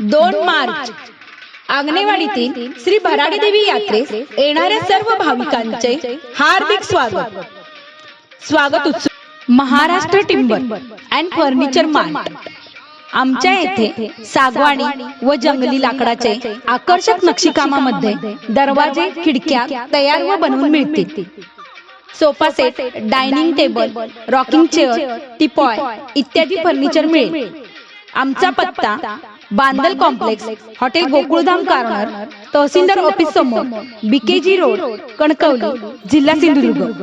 दोन मार्च आंगणेवाडीतील श्री भराडी देवी यात्रेस येणाऱ्या सर्व भाविकांचे हार्दिक स्वागत. स्वागत उत्सव Maharashtra timber and furniture mart. आमच्या येथे सागवानी व जंगली लाकडाचे आकर्षक नक्षीकामामध्ये दरवाजे खिडक्या तयार व बनवून मिळतील. Sofa set dining table rocking chair teapoy इत्यादी फर्निचर मिळेल. आमचा पत्ता Bandal complex hotel Gokuldham corner तहसीलदार ऑफिस समोर बीकेजी रोड कणकवली जिल्हा सिंधुदुर्ग.